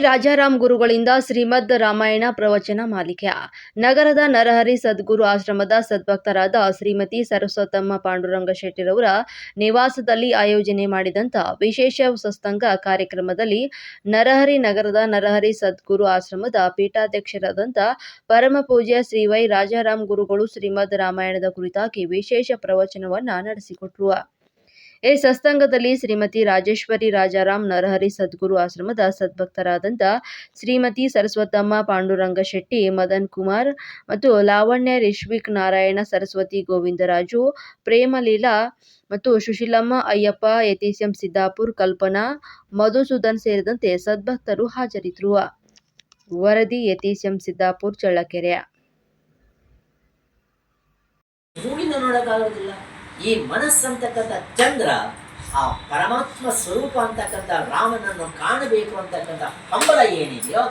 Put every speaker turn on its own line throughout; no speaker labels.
ರಾಜಾರಾಮ್ ಗುರುಗಳಿಂದ ಶ್ರೀಮದ್ ರಾಮಾಯಣ ಪ್ರವಚನ ಮಾಲಿಕೆ. ನಗರದ ನರಹರಿ ಸದ್ಗುರು ಆಶ್ರಮದ ಸದ್ಭಕ್ತರಾದ ಶ್ರೀಮತಿ ಸರಸ್ವತಮ್ಮ ಪಾಂಡುರಂಗ ಶೆಟ್ಟಿರವರ ನಿವಾಸದಲ್ಲಿ ಆಯೋಜನೆ ಮಾಡಿದಂಥ ವಿಶೇಷ ಸತ್ಸಂಗ ಕಾರ್ಯಕ್ರಮದಲ್ಲಿ ನರಹರಿ ನಗರದ ನರಹರಿ ಸದ್ಗುರು ಆಶ್ರಮದ ಪೀಠಾಧ್ಯಕ್ಷರಾದಂಥ ಪರಮ ಪೂಜ್ಯ ಶ್ರೀ ವೈ ರಾಜಾರಾಮ್ ಗುರುಗಳು ಶ್ರೀಮದ್ ರಾಮಾಯಣದ ಕುರಿತಾಗಿ ವಿಶೇಷ ಪ್ರವಚನವನ್ನು ನಡೆಸಿಕೊಟ್ರು. ಈ ಸತ್ಸಂಗದಲ್ಲಿ ಶ್ರೀಮತಿ ರಾಜೇಶ್ವರಿ ರಾಜಾರಾಮ್ ನರಹರಿ ಸದ್ಗುರು ಆಶ್ರಮದ ಸದ್ಭಕ್ತರಾದಂತ ಶ್ರೀಮತಿ ಸರಸ್ವತಮ್ಮ ಪಾಂಡುರಂಗ ಶೆಟ್ಟಿ, ಮದನ್ ಕುಮಾರ್ ಮತ್ತು ಲಾವಣ್ಯ ರಿಶ್ವಿಕ್ ನಾರಾಯಣ ಸರಸ್ವತಿ ಗೋವಿಂದರಾಜು, ಪ್ರೇಮಲೀಲಾ ಮತ್ತು ಸುಶೀಲಮ್ಮ ಅಯ್ಯಪ್ಪ, ಯತೀಶಂ ಸಿದ್ದಾಪುರ್, ಕಲ್ಪನಾ, ಮಧುಸೂದನ್ ಸೇರಿದಂತೆ ಸದ್ಭಕ್ತರು ಹಾಜರಿದ್ದರು ವರದಿ, ಯತೀಶಂ ಸಿದ್ದಾಪುರ್, ಚಳ್ಳಕೆರೆ.
ಈ ಮನಸ್ಸಂತಕ್ಕಂಥ ಚಂದ್ರ, ಆ ಪರಮಾತ್ಮ ಸ್ವರೂಪ ಅಂತಕ್ಕಂಥ ರಾಮನನ್ನು ಕಾಣಬೇಕು ಅಂತಕ್ಕಂಥ ಹಂಬಲ ಏನಿದೆಯೋ,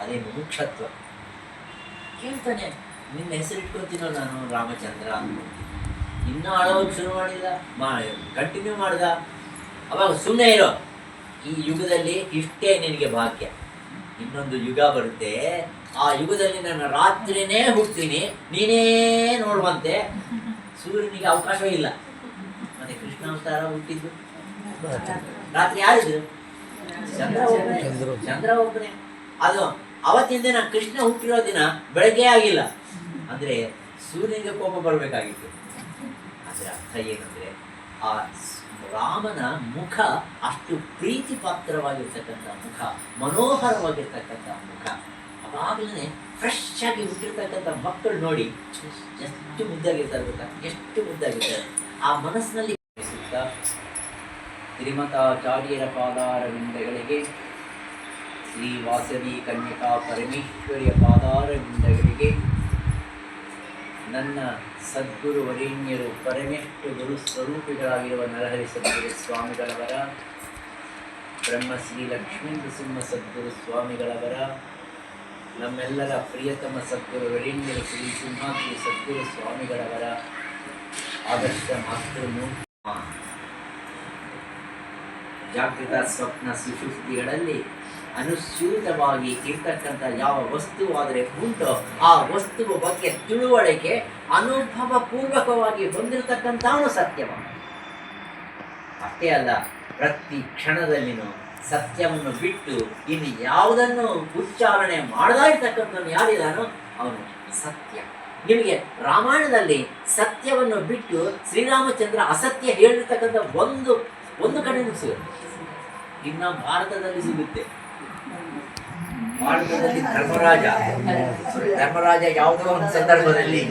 ಅದೇ ಮುಖ್ಯತ್ವ ಕೇಳ್ತಾನೆ ನಿನ್ನ ಹೆಸರಿಟ್ಕೊತೀನೋ ನಾನು ರಾಮಚಂದ್ರ ಇನ್ನೂ ಅಳೋಕೆ ಶುರು ಮಾಡಿದ, ಮಾ ಕಂಟಿನ್ಯೂ ಮಾಡಿದ. ಅವಾಗ ಸುಮ್ಮನೆ ಇರೋ. ಈ ಯುಗದಲ್ಲಿ ಇಷ್ಟೇ ನಿನಗೆ ಭಾಗ್ಯ. ಇನ್ನೊಂದು ಯುಗ ಬರುತ್ತೆ. ಆ ಯುಗದಲ್ಲಿ ನಾನು ರಾತ್ರಿನೇ ಹುಡ್ತೀನಿ ನೀನೇ ನೋಡುವಂತೆ. ಸೂರ್ಯನಿಗೆ ಅವಕಾಶವೇ ಇಲ್ಲ. ಮತ್ತೆ ಕೃಷ್ಣಾವತಾರ ಹುಟ್ಟಿದ್ದು. ರಾತ್ರಿ. ಯಾರಿದ್ರು ಚಂದ್ರ ಒಬ್ಬನೇ. ಚಂದ್ರ ಒಬ್ಬನೇ. ಅದು ಅವತ್ತಿನ ದಿನ ಕೃಷ್ಣ ಹುಟ್ಟಿರೋ ದಿನ ಬೆಳಗ್ಗೆ ಆಗಿಲ್ಲ. ಅಂದ್ರೆ ಸೂರ್ಯನಿಗೆ ಕೋಪ ಬರಬೇಕಾಗಿತ್ತು. ಅದರ ಅರ್ಥ ಏನಂದ್ರೆ ಆ ರಾಮನ ಮುಖ ಅಷ್ಟು ಪ್ರೀತಿ ಪಾತ್ರವಾಗಿರ್ತಕ್ಕಂಥ ಮುಖ ಮನೋಹರವಾಗಿರ್ತಕ್ಕಂಥ ಮುಖ. ಅವಾಗಲೇ ಫ್ರೆಶ್ ಆಗಿ ಹುಟ್ಟಿರ್ತಕ್ಕಂಥ ಮಕ್ಕಳು ನೋಡಿ, ಎಷ್ಟು ಮುದ್ದಾಗಿರ್ತಾರೆ ಗೊತ್ತಾ? ಎಷ್ಟು ಮುದ್ದಾಗಿರ್ತಾರೆ ಆ ಮನಸ್ಸಿನಲ್ಲಿ ಸುತ್ತ ಪಾದಾರ ಪಾದಾರವಿಂದಗಳಿಗೆ, ಶ್ರೀ ವಾಸವಿ ಕನ್ಯಕಾ ಪರಮೇಶ್ವರಿಯ ಪಾದಾರವಿಂದಗಳಿಗೆ, ನನ್ನ ಸದ್ಗುರು ವರೇಣ್ಯರು ಪರಮೇಶ್ವರ ಗುರು ಸ್ವರೂಪಿಗಳಾಗಿರುವ ನರಹರಿ ಸದ್ಗುರು ಸ್ವಾಮಿಗಳವರ, ಬ್ರಹ್ಮಶ್ರೀ ಲಕ್ಷ್ಮೀ ನೃಸಿಂಹ ಸದ್ಗುರು ಸ್ವಾಮಿಗಳವರ ನಮ್ಮೆಲ್ಲರ ಪ್ರಿಯತಮ ಸದ್ಗುರು ವೆಡಿಂಗ್ ಶ್ರೀ ಸಿಂಹಾದ್ರಿ ಸದ್ಗುರು ಸ್ವಾಮಿಗಳವರ ಆದರ್ಶ ಮಾತೃನು ಜಾಗೃತ ಸ್ವಪ್ನ ಸುಷುಪ್ತಿಗಳಲ್ಲಿ ಅನುಸ್ಯೂತವಾಗಿ ಇರ್ತಕ್ಕಂಥ ಯಾವ ವಸ್ತುವಾದರೆ ಉಂಟೋ, ಆ ವಸ್ತುವ ಬಗ್ಗೆ ತಿಳುವಳಿಕೆ ಅನುಭವ ಪೂರ್ವಕವಾಗಿ ಹೊಂದಿರತಕ್ಕಂಥವನು ಸತ್ಯವ. ಅಷ್ಟೇ ಅಲ್ಲ, ಪ್ರತಿ ಕ್ಷಣದಲ್ಲಿನೂ ಸತ್ಯವನ್ನು ಬಿಟ್ಟು ಇನ್ನು ಯಾವುದನ್ನು ಉಚ್ಚಾರಣೆ ಮಾಡದಾ ಯಾರಿದ್ದಾನೋ ಅವನು ಸತ್ಯ. ನಿಮಗೆ ರಾಮಾಯಣದಲ್ಲಿ ಸತ್ಯವನ್ನು ಬಿಟ್ಟು ಶ್ರೀರಾಮಚಂದ್ರ ಅಸತ್ಯ ಹೇಳಿರ್ತಕ್ಕಂಥ ಒಂದು ಒಂದು ಕಡೆ ಸಿಗುತ್ತೆ. ಇನ್ನ ಭಾರತದಲ್ಲಿ ಸಿಗುತ್ತೆ. ಭಾರತದಲ್ಲಿ ಧರ್ಮರಾಜ. ಧರ್ಮರಾಜ ಯಾವುದೋ ಒಂದು ಸಂದರ್ಭದಲ್ಲಿ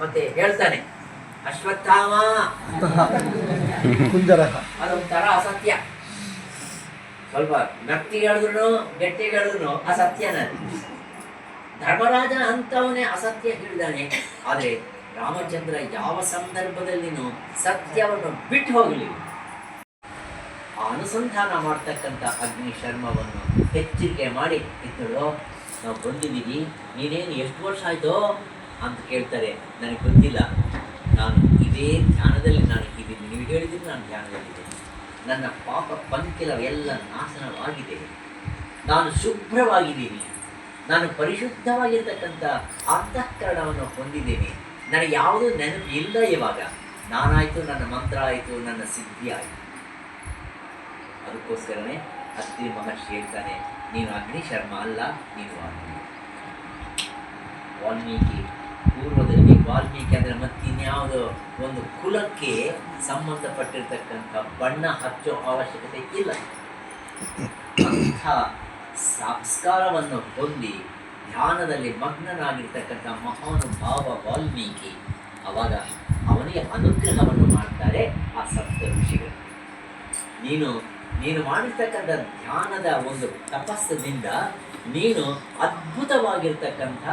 ಮತ್ತೆ ಹೇಳ್ತಾನೆ ಅಶ್ವತ್ಥಾಮ. ಅದೊಂಥರ ಅಸತ್ಯ. ಸ್ವಲ್ಪ ವ್ಯಕ್ತಿಗಳಿದ್ರು ಹೇಳಿದ್ರು ಅಸತ್ಯನ ಧರ್ಮರಾಜ ಅಂತವನೇ ಅಸತ್ಯ ಹೇಳಿದಾನೆ. ಆದರೆ ರಾಮಚಂದ್ರ ಯಾವ ಸಂದರ್ಭದಲ್ಲಿನೂ ಸತ್ಯವನ್ನು ಬಿಟ್ಟು ಹೋಗಲಿಲ್ಲ ಅನುಸಂಧಾನ ಮಾಡ್ತಕ್ಕಂಥ ಅಗ್ನಿ ಶರ್ಮವನ್ನು ಎಚ್ಚರಿಕೆ ಮಾಡಿ, ಇದ್ದಳು, ನಾವು ಬಂದಿದ್ದೀವಿ, ನೀನೇನು ಎಷ್ಟು ವರ್ಷ ಆಯ್ತೋ ಅಂತ ಕೇಳ್ತಾರೆ. ನನಗೆ ಗೊತ್ತಿಲ್ಲ. ನಾನು ಇದೇ ಧ್ಯಾನದಲ್ಲಿ ನಾನು ಇದ್ದೀನಿ. ನೀವು ಹೇಳಿದ್ದೀನಿ ನಾನು ಧ್ಯಾನದಲ್ಲಿದ್ದೀನಿ. ನನ್ನ ಪಾಪ ಪಂಕಿಲವೆಲ್ಲ ನಾಶನವಾಗಿದೆ. ನಾನು ಶುಭ್ರವಾಗಿದ್ದೀನಿ. ನಾನು ಪರಿಶುದ್ಧವಾಗಿರ್ತಕ್ಕಂಥ ಅಂತಃಕರಣವನ್ನು ಹೊಂದಿದ್ದೇನೆ. ನನಗೆ ಯಾವುದೂ ನೆನಪು ಇಲ್ಲ ಇವಾಗ. ನಾನಾಯಿತು, ನನ್ನ ಮಂತ್ರ ಆಯಿತು, ನನ್ನ ಸಿದ್ಧಿ ಆಯಿತು. ಅದಕ್ಕೋಸ್ಕರನೇ ಅತ್ರಿ ಮಹರ್ಷಿ ಹೇಳ್ತಾನೆ, ನೀನು ಅಗ್ನಿ ಶರ್ಮ ಅಲ್ಲ, ನೀನು ವಾಲ್ಮೀಕಿ ಪೂರ್ವದಲ್ಲಿ ಮತ್ತಿನ್ಯಾವುದೋ ಒಂದು ಕುಲಕ್ಕೆ ಸಂಬಂಧಪಟ್ಟಿರ್ತಕ್ಕಂಥ ಬಣ್ಣ ಹಚ್ಚೋ ಅವಶ್ಯಕತೆ ಇಲ್ಲ. ಅಂಥ ಸಂಸ್ಕಾರವನ್ನು ಹೊಂದಿ ಧ್ಯಾನದಲ್ಲಿ ಮಗ್ನನಾಗಿರ್ತಕ್ಕಂಥ ಮಹಾನುಭಾವ ವಾಲ್ಮೀಕಿ ಅವಾಗ ಅವನಿಗೆ ಅನುಗ್ರಹವನ್ನು ಮಾಡ್ತಾರೆ ಆ ಸಪ್ತ ಋಷಿಗಳು ನೀನು ನೀನು ಮಾಡಿರ್ತಕ್ಕಂಥ ಧ್ಯಾನದ ಒಂದು ತಪಸ್ಸದಿಂದ ನೀನು ಅದ್ಭುತವಾಗಿರ್ತಕ್ಕಂಥ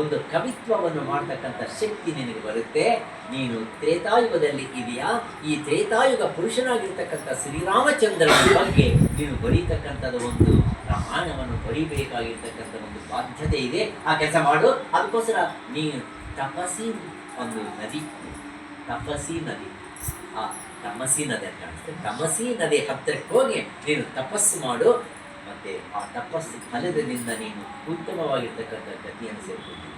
ಒಂದು ಕವಿತ್ವವನ್ನು ಮಾಡ್ತಕ್ಕಂಥ ಶಕ್ತಿ ನಿನಗೆ ಬರುತ್ತೆ. ನೀನು ತ್ರೇತಾಯುಗದಲ್ಲಿ ಇದೆಯಾ? ಈ ತ್ರೇತಾಯುಗ ಪುರುಷನಾಗಿರ್ತಕ್ಕಂಥ ಶ್ರೀರಾಮಚಂದ್ರನ ಬಗ್ಗೆ ನೀನು ಬರೀತಕ್ಕಂಥದ್ದು ಒಂದು ಪ್ರಮಾಣವನ್ನು ಬರೀಬೇಕಾಗಿರ್ತಕ್ಕಂಥ ಒಂದು ಬಾಧ್ಯತೆ ಇದೆ. ಆ ಕೆಲಸ ಮಾಡು. ಅದಕ್ಕೋಸ್ಕರ ನೀನು ತಪಸಿ ಒಂದು ನದಿ ತಪಸಿ ನದಿ. ಆ ತಮಸಿ ನದಿ ಅಂತ ಕಾಣಿಸ್ತದೆ ತಮಸಿ ನದಿ ಹತ್ತಿರಕ್ಕೆ ಹೋಗಿ ನೀನು ತಪಸ್ಸು ಮಾಡು. ಮತ್ತೆ ಆ ತಪಸ್ಸು ಫಲದಿಂದ ನೀನು ಉತ್ತಮವಾಗಿರ್ತಕ್ಕಂಥ ಗತಿಯನ್ನು ಸೇರ್ಕೊಳ್ತೀನಿ